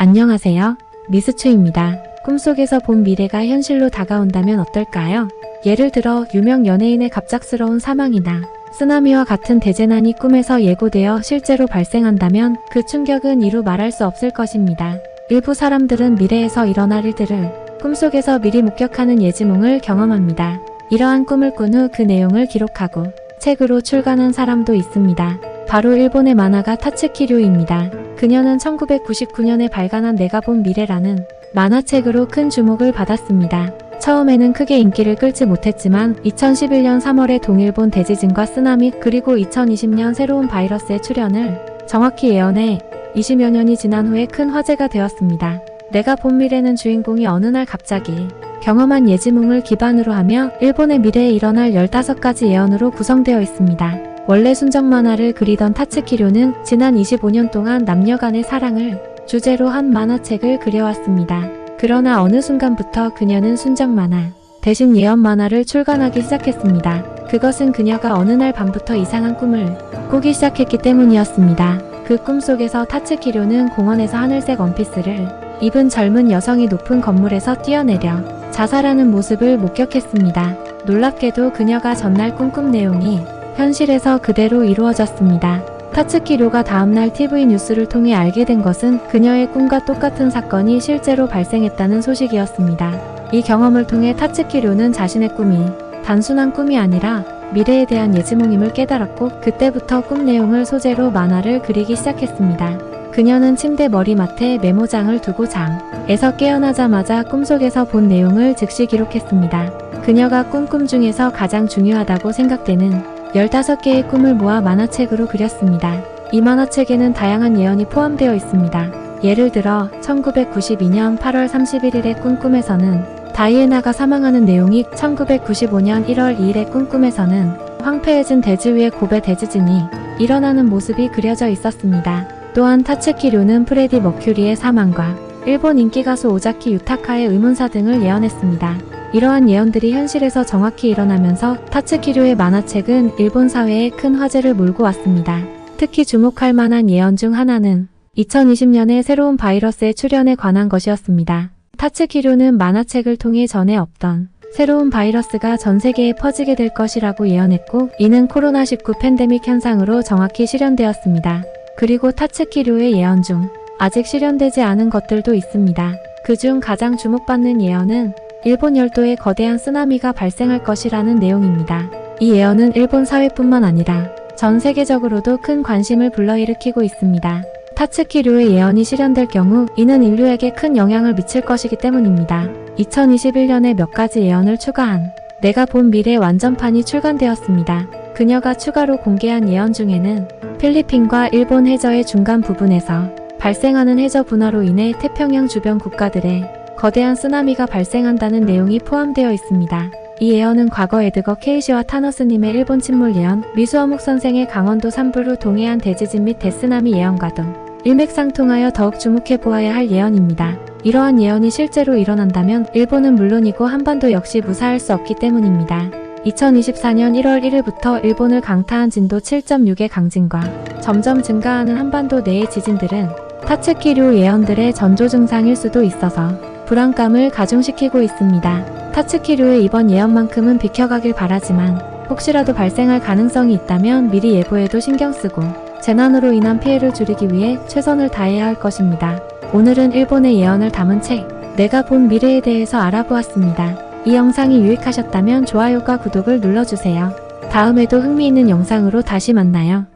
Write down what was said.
안녕하세요. 미스추입니다. 꿈속에서 본 미래가 현실로 다가온다면 어떨까요? 예를 들어 유명 연예인의 갑작스러운 사망이나 쓰나미와 같은 대재난이 꿈에서 예고되어 실제로 발생한다면 그 충격은 이루 말할 수 없을 것입니다. 일부 사람들은 미래에서 일어날 일들을 꿈속에서 미리 목격하는 예지몽을 경험합니다. 이러한 꿈을 꾼 후 그 내용을 기록하고 책으로 출간한 사람도 있습니다. 바로 일본의 만화가 타츠키류입니다. 그녀는 1999년에 발간한 내가 본 미래라는 만화책으로 큰 주목을 받았습니다. 처음에는 크게 인기를 끌지 못했지만 2011년 3월에 동일본 대지진과 쓰나미 그리고 2020년 새로운 바이러스의 출현을 정확히 예언해 20여 년이 지난 후에 큰 화제가 되었습니다. 내가 본 미래는 주인공이 어느 날 갑자기 경험한 예지몽을 기반으로 하며 일본의 미래에 일어날 15가지 예언으로 구성되어 있습니다. 원래 순정 만화를 그리던 타츠키료는 지난 25년 동안 남녀 간의 사랑을 주제로 한 만화책을 그려왔습니다. 그러나 어느 순간부터 그녀는 순정 만화 대신 예언 만화를 출간하기 시작했습니다. 그것은 그녀가 어느 날 밤부터 이상한 꿈을 꾸기 시작했기 때문이었습니다. 그 꿈속에서 타츠키료는 공원에서 하늘색 원피스를 입은 젊은 여성이 높은 건물에서 뛰어내려 자살하는 모습을 목격했습니다. 놀랍게도 그녀가 전날 꿈꾼 내용이 현실에서 그대로 이루어졌습니다. 타츠키료가 다음날 TV 뉴스를 통해 알게 된 것은 그녀의 꿈과 똑같은 사건이 실제로 발생했다는 소식이었습니다. 이 경험을 통해 타츠키료는 자신의 꿈이 단순한 꿈이 아니라 미래에 대한 예지몽임을 깨달았고 그때부터 꿈 내용을 소재로 만화를 그리기 시작했습니다. 그녀는 침대 머리맡에 메모장을 두고 장에서 깨어나자마자 꿈속에서 본 내용을 즉시 기록했습니다. 그녀가 꾼꿈 중에서 가장 중요하다고 생각되는 15개의 꿈을 모아 만화책으로 그렸습니다. 이 만화책에는 다양한 예언이 포함되어 있습니다. 예를 들어 1992년 8월 31일의 꿈꿈에서는 다이애나가 사망하는 내용이 1995년 1월 2일의 꿈꿈에서는 황폐해진 대지 위에 고베 대지진이 일어나는 모습이 그려져 있었습니다. 또한 타츠키료는 프레디 머큐리의 사망과 일본 인기 가수 오자키 유타카의 의문사 등을 예언했습니다. 이러한 예언들이 현실에서 정확히 일어나면서 타츠키료의 만화책은 일본 사회에 큰 화제를 몰고 왔습니다. 특히 주목할 만한 예언 중 하나는 2020년에 새로운 바이러스의 출현에 관한 것이었습니다. 타츠키료는 만화책을 통해 전에 없던 새로운 바이러스가 전 세계에 퍼지게 될 것이라고 예언했고 이는 코로나19 팬데믹 현상으로 정확히 실현되었습니다. 그리고 타츠키료의 예언 중 아직 실현되지 않은 것들도 있습니다. 그중 가장 주목받는 예언은 일본 열도에 거대한 쓰나미가 발생할 것이라는 내용입니다. 이 예언은 일본 사회뿐만 아니라 전 세계적으로도 큰 관심을 불러일으키고 있습니다. 타츠키류의 예언이 실현될 경우 이는 인류에게 큰 영향을 미칠 것이기 때문입니다. 2021년에 몇 가지 예언을 추가한 내가 본 미래 완전판이 출간되었습니다. 그녀가 추가로 공개한 예언 중에는 필리핀과 일본 해저의 중간 부분에서 발생하는 해저 분화로 인해 태평양 주변 국가들의 거대한 쓰나미가 발생한다는 내용이 포함되어 있습니다. 이 예언은 과거 에드거 케이시와 타너스님의 일본 침몰 예언, 미수어묵 선생의 강원도 산불로 동해안 대지진 및 대쓰나미 예언과 등 일맥상통하여 더욱 주목해 보아야 할 예언입니다. 이러한 예언이 실제로 일어난다면 일본은 물론이고 한반도 역시 무사할 수 없기 때문입니다. 2024년 1월 1일부터 일본을 강타한 진도 7.6의 강진과 점점 증가하는 한반도 내의 지진들은 타츠키류 예언들의 전조 증상일 수도 있어서 불안감을 가중시키고 있습니다. 타츠키류의 이번 예언만큼은 비켜가길 바라지만 혹시라도 발생할 가능성이 있다면 미리 예보에도 신경 쓰고 재난으로 인한 피해를 줄이기 위해 최선을 다해야 할 것입니다. 오늘은 일본의 예언을 담은 책 내가 본 미래에 대해서 알아보았습니다. 이 영상이 유익하셨다면 좋아요과 구독을 눌러주세요. 다음에도 흥미있는 영상으로 다시 만나요.